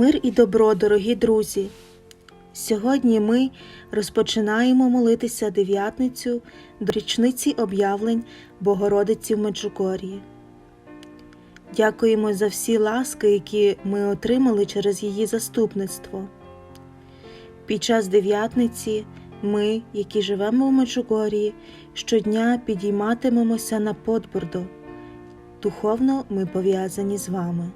Мир і добро, дорогі друзі! Сьогодні ми розпочинаємо молитися дев'ятницю до річниці об'явлень Богородиці в Меджугор'ї. Дякуємо за всі ласки, які ми отримали через її заступництво. Під час дев'ятниці ми, які живемо в Меджугор'ї, щодня підійматимемося на Подбордо. Духовно ми пов'язані з вами.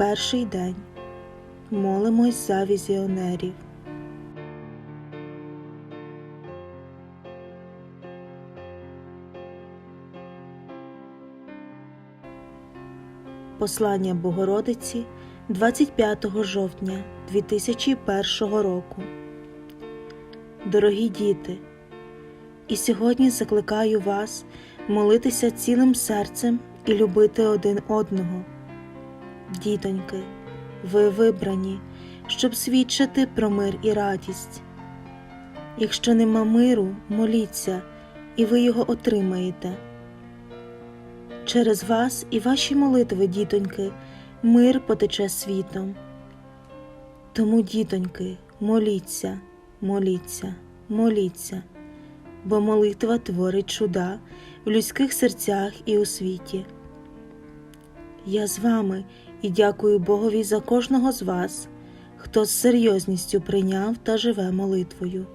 Перший день. Молимось за візіонерів. Послання Богородиці 25 жовтня 2001 року. Дорогі діти, і сьогодні закликаю вас молитися цілим серцем і любити один одного. Дітоньки, ви вибрані, щоб свідчити про мир і радість. Якщо нема миру, моліться, і ви його отримаєте. Через вас і ваші молитви, дітоньки, мир потече світом. Тому, дітоньки, моліться, моліться, моліться, бо молитва творить чуда в людських серцях і у світі. Я з вами і дякую Богові за кожного з вас, хто з серйозністю прийняв та живе молитвою.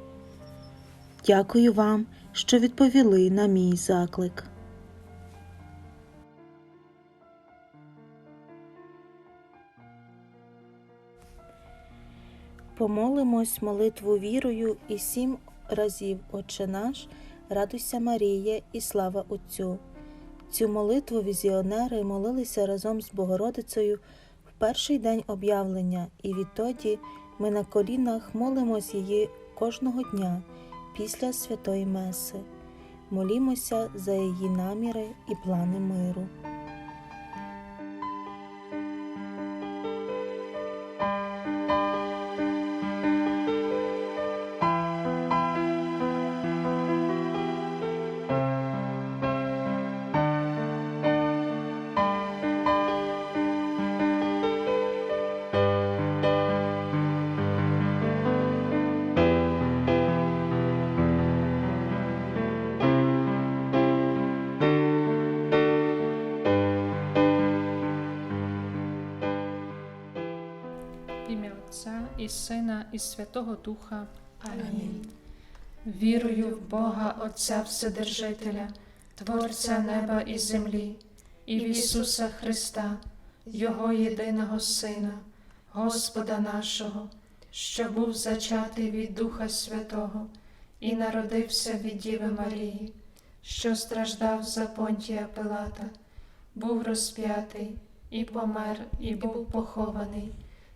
Дякую вам, що відповіли на мій заклик. Помолимось молитву вірою і сім разів Отче наш, радуйся Марія і слава Отцю. Цю молитву візіонери молилися разом з Богородицею в перший день об'явлення, і відтоді ми на колінах молимось її кожного дня після святої Меси. Молімося за її наміри і плани миру. І Сина, і Святого Духа. Амінь. Вірую в Бога Отця Вседержителя, Творця неба і землі, і в Ісуса Христа, Його єдиного Сина, Господа нашого, що був зачатий від Духа Святого і народився від Діви Марії, що страждав за Понтія Пилата, був розп'ятий і помер, і був похований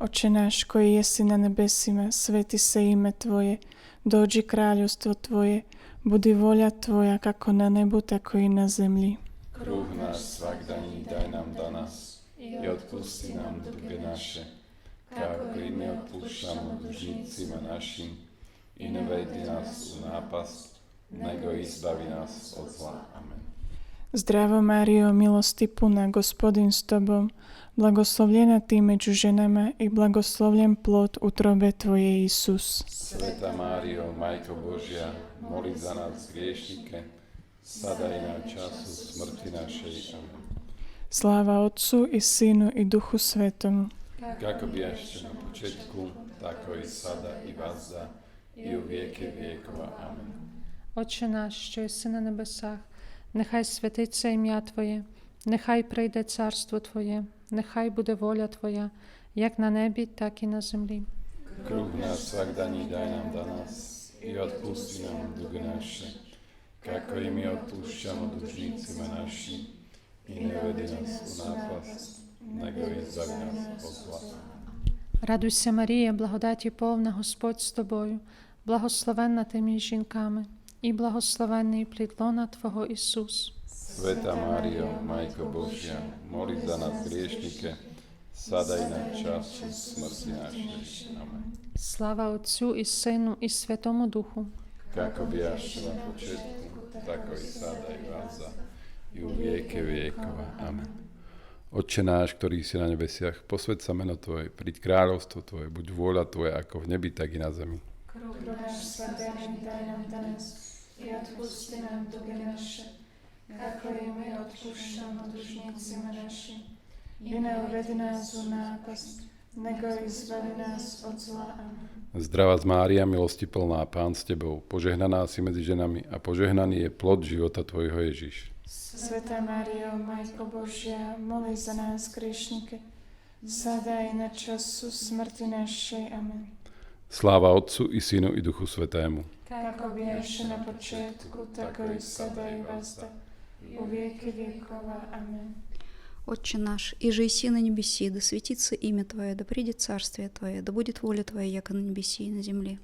Oče náš koji jesi na nebesima, sveti se ime Tvoje, dođi kraljevstvo Tvoje, budi volja Tvoja kako na nebu, tako i na zemlji. Kruh naš svakdanji daj nam danas i otpusti nam duge naše, kako i mi otpuštamo dužnicima našim i ne vedi nas u napast, nego izbavi nas od zla. Amen. Zdravo Mario, milosti puna, gospodin s Tobom, blagoslovljena ti među ženama i blagoslovljen plod utrobe Tvoje, Isus. Sveta Mario, Majko Božja, moli za nas griješnike, sada i na času smrti naše. Amen. Slava Otcu i Sinu i Duhu Svetom. Kako bi bijašće na početku, tako i sada i vas za, i u vijeke vijekova. Amen. Oče naš, što je na nebesah, nehaj svetice imja Tvoje, нехай прийде царство Твоє, нехай буде воля Твоя, як на небі, так і на землі. Kruh naš svakdanji daj nam danas i otpusti nam duge naše, kako i mi odpúšťamo dlžnícima našim, i nevedi nas u napast, nego izbavi nas od zla. Радуйся, Марія, благодаті повна Господь з тобою, благословенна ти між жінками, і благословенний плід лона Твого Ісус. Sveta Mário, Majko Božia, moli za nás griešnike, sada i na času smrti našej. Amen. Slava Otcu i Senu i Svetomu Duchu. Kako bijaš na početku, tako i sada i i u vijeke vijekova. Amen. Otče náš, ktorý si na nebesiach, posved sa meno Tvoje, príď kráľovstvo Tvoje, buď vôľa Tvoja ako v nebi, tak i na zemi. Kruh náš, daj nám danes i odpusti nám duge naše, kako i my odpušťamo dužnícima našim. I ne uvedi u nápast, nego izbavi nás od zla. Zdravá z Mária, milosti plná, Pán s Tebou, požehnaná si medzi ženami a požehnaný je plod života Tvojho Ježiš. Sveta Mário, Majko Božia, moli za nás grešníky, sada i na času smrti našej. Amen. Sláva Otcu i Synu i Duchu Svetému. Kako bješe na početku, tako i sada i vazda, у веки векова. Аминь. Отче наш, и же иси на небеси, да светится имя Твое, да придет царствие Твое, да будет воля Твоя, яко на небеси и на земле.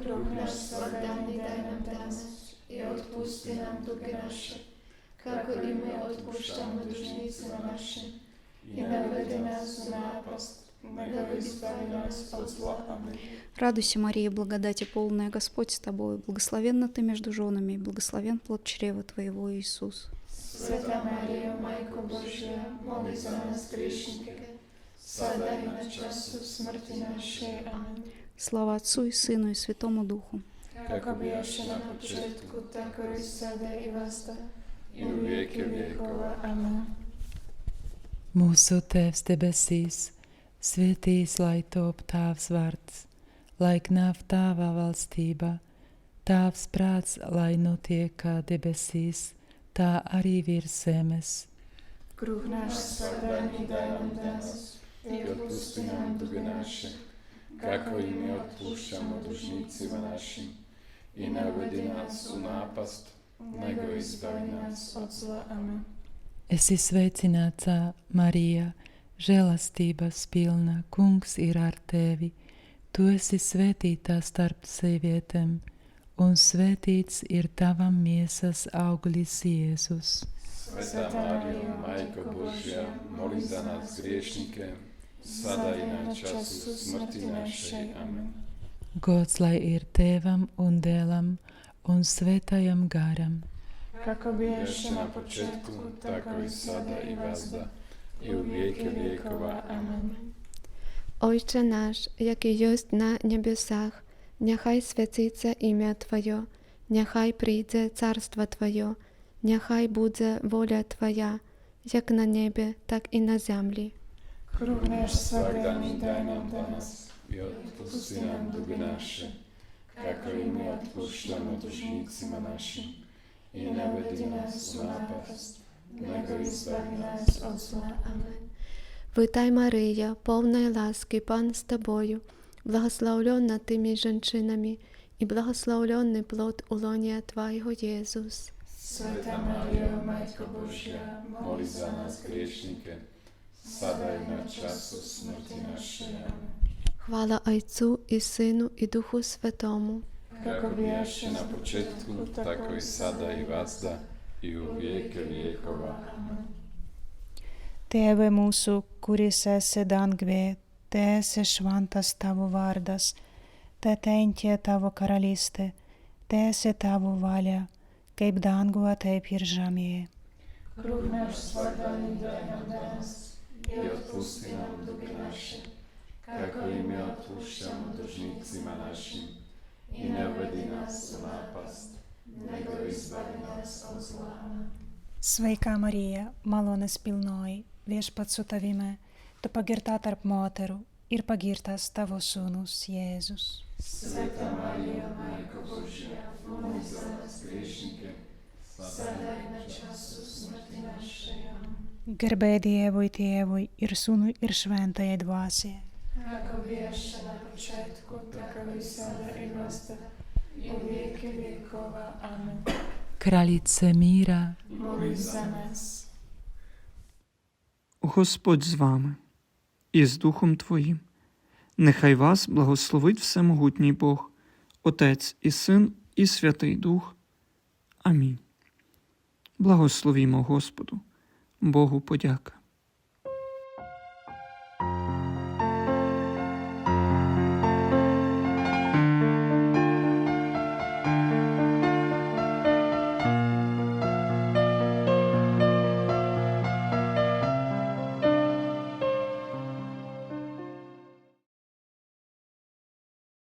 Круг наш слагаемый дай нам данность, и отпусти нам дуги наши, как и мы отпущаем должницы наши, и наведи нас на опасть, Радуйся, Мария, благодати полная, Господь с тобой, благословенна ты между женами, и благословен плод чрева твоего, Иисус. Святая Мария, Майка Божия, молись за нас, грешники, на часу смерти нашей. Аминь. Слава Отцу и Сыну и Святому Духу. Как объявши на початку, так и сада и васта, и веки веков. Аминь. Mūsu Tēvs debesīs, svētīs lai top tavs vārds, lai nāv tava valstība, tavs prāts, lai notiek kā debesīs, tā arī virs zemes. Kruh náš svakdani daj nam danas i odpusti nam duge naše, kako i mi odpušćamo dužnicima našim. I ne uvedi nas u napast, nego izbavi nas od zla. Amen. Esi sveicināta, Marija, žēlastības pilna, kungs ir ar tevi. Tu esi svētītā starp sievietēm, un svētīts ir tavam miesas auglis Jēzus. Sveta Mario, Majko Božja, moli za nas griješnike, sada i na času smrti našej. Amen. Gods lai ir tēvam un dēlam un svētajam garam. Kako bijaše Ješe na početku, tako i sada i vazda, i u vijeke vijekova. Amen. Ojcze nasz, jaki jest na niebiosach, niechaj święcиться imię Twoje, niechaj przyjdzie carstwo Twoje, niechaj będzie wola Twoja, jak na niebie, tak i na ziemi. Kruh náš svakdani Svakdani daj danas i odpusti nam duge naše, kako i mi odpuštamo dužnicima našim. I ne vedi nas u napast, nego izbavi nas od zla. Amen. Witaj Maryja, pełnej łaski, Pan z Tobою, błogosławiona Tymi żonami i błogosławiony plod ulonia Twojego Jezus. Sveta Marijo, Majko Božja, moli za nas griješnike, sada i na času smrti naše. Amen. Chwała Ojcu i Synu i Duchu Świętemu. Kako bijaše na početku, tako i sada į uvėkę liekavą. Tėve mūsų, kuris esi dangvė, te esi šventas tavo vardas, te tentie tavo karalystė, te esi tavo valia, kaip danguje, taip ir žemėje. Również spadajmy nas i odpusti nam długi nasze, jako i my odpuszczamy dłużnicy naszym. I nie wedy nas w napaść, Sveika Marija, malonės pilnoji, viešpat su tavimi, tu pagirta tarp moterų ir pagirtas tavo sūnus Jėzus. Sveika Marija, Maika Božė, mums savas priešininkė, sada ir nečiasus mirtinašėje. Gerbė Dievui, Tėvui ir Sūnui ir Šventajai Dvasiai. Jako viešina početku, tako i sada i nastavlja i u vijeke vjekova. Amen. Kralice míra, Молись за нас. Господь з вами і з Духом Твоїм. Нехай вас благословить Всемогутній Бог, Отець і Син, і Святий Дух. Амінь. Благословімо Господу, Богу подяка.